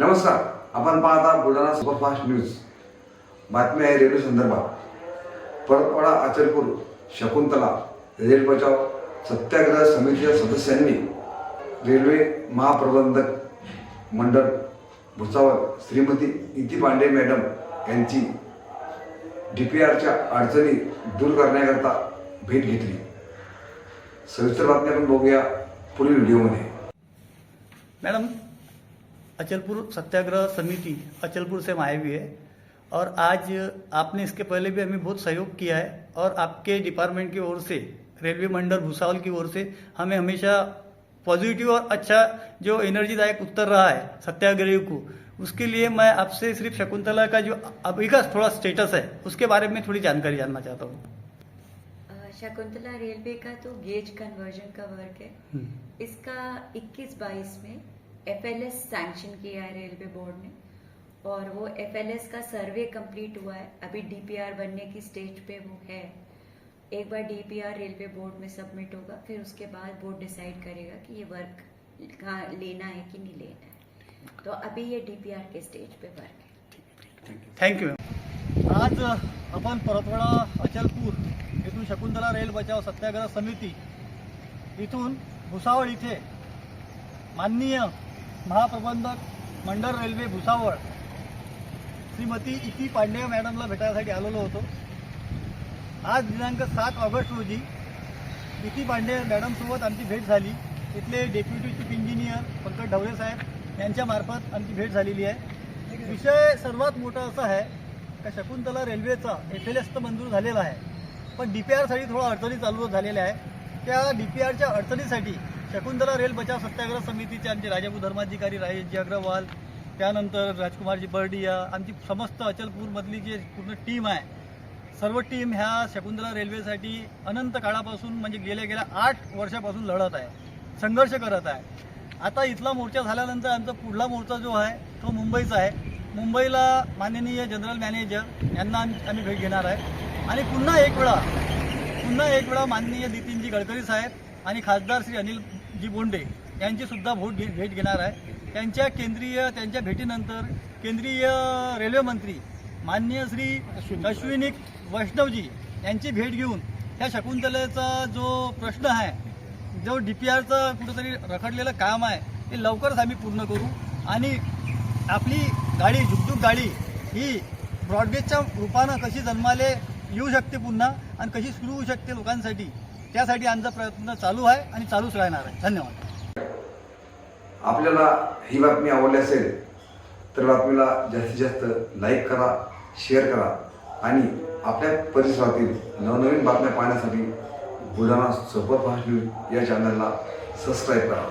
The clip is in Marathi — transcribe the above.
नमस्कार आपण पाहता बुलढाणा सुपरफास्ट न्यूज. बातमी आहे रेल्वे संदर्भात. परतवाडा अचलपूर शकुंतला रेल बचाव सत्याग्रह समितीच्या सदस्यांनी रेल्वे महाप्रबंधक मंडळ भुसावळ श्रीमती इती पांडे मॅडम यांची डी पी आरच्या अडचणी दूर करण्याकरता भेट घेतली. सविस्तर बातमी आपण बघूया पुढील व्हिडिओमध्ये. मॅडम अचलपुर सत्याग्रह समिति अचलपुर से हम आए हुए हैं। और आज आपने इसके पहले भी हमें बहुत सहयोग किया है और आपके डिपार्टमेंट की ओर से रेलवे मंडल भूसावल की ओर से हमें हमेशा पॉजिटिव और अच्छा जो एनर्जीदायक उत्तर रहा है सत्याग्रह को उसके लिए मैं आपसे सिर्फ़ शकुंतला का जो अभी का थोड़ा स्टेटस है उसके बारे में थोड़ी जानकारी जानना चाहता हूँ। शकुंतला रेलवे का तो गेज कन्वर्जन का वर्क है। इसका 21-22 में एफएलएस सैंक्शन किया है रेलवे बोर्ड ने और वो एफएलएस का सर्वे कंप्लीट हुआ है। अभी डीपीआर बनने की स्टेज पे वो है। एक बार डीपीआर रेलवे बोर्ड में सबमिट होगा, फिर उसके बाद बोर्ड डिसाइड करेगा कि ये वर्क कहाँ लेना है कि नहीं लेना है। तो अभी ये डीपीआर के स्टेज पे वर्क है। थँक्यू आज आपण परतवाडा, अचलपूर येथून शकुंतला रेल बचाव सत्याग्रह समिती इथून भुसावळ इथे माननीय महाप्रबंधक मंडळ रेल्वे भुसावळ. श्रीमती इती पांडे मॅडमला भेटायसाठी आलेलो होतो. आज दिनांक सात ऑगस्ट रोजी इकी पांडे मॅडमसोबत आमची भेट झाली. इथले deputy chief engineer Pankaj Dhawale साहेब यांच्यामार्फत आमची भेट झालेली आहे. विषय सर्वात मोठा असा आहे का शकुंतला रेल्वेचा एफ एल एस तर मंजूर झालेला आहे. पण डी पी आरसाठी थोडा अडचणी चालू झालेल्या आहे त्या डी पी आरच्या अडचणीसाठी शकुंतला रेल बचाव सत्याग्रह समितीचे आमचे राजाभू धर्माधिकारी राजेशजी अग्रवाल त्यानंतर राजकुमारजी बर्डिया आमची समस्त अचलपूरमधली जी पूर्ण टीम आहे सर्व टीम ह्या शकुंतला रेल्वेसाठी अनंत काळापासून म्हणजे गेल्या गेल्या आठ वर्षापासून लढत आहे संघर्ष करत आहे. आता इथला मोर्चा झाल्यानंतर आमचा पुढला मोर्चा जो आहे तो मुंबईचा आहे. मुंबईला माननीय जनरल मॅनेजर यांना आम्ही भेट घेणार आहे. आणि पुन्हा एक वेळा पुन्हा एक वेळा माननीय नितीनजी गडकरी साहेब आणि खासदार श्री अनिल अनिलजी बोंडे यांची सुद्धा भोट घे भेट घेणार आहे. त्यांच्या केंद्रीय त्यांच्या भेटीनंतर केंद्रीय रेल्वे मंत्री माननीय श्री अश्विनी. वैष्णवजी यांची भेट घेऊन ह्या शकुंतलेचा जो प्रश्न आहे जो डी पी आरचं कुठंतरी रखडलेलं काम आहे ते लवकरच आम्ही पूर्ण करू. आणि आपली गाडी झुकझुक गाडी ही ब्रॉडगेजच्या रूपानं कशी जन्माले येऊ शकते पुन्हा आणि कशी सुरू होऊ शकते लोकांसाठी त्यासाठी आमचा प्रयत्न चालू आहे आणि चालूच राहणार आहे. धन्यवाद. आपल्याला ही बातमी आवडली असेल तर बातमीला जास्तीत जास्त लाईक करा शेअर करा आणि आपल्या परिसरातील नवनवीन बातम्या पाहण्यासाठी बुलढाणा सुपरफास्ट न्यूज या चॅनलला सबस्क्राईब करा.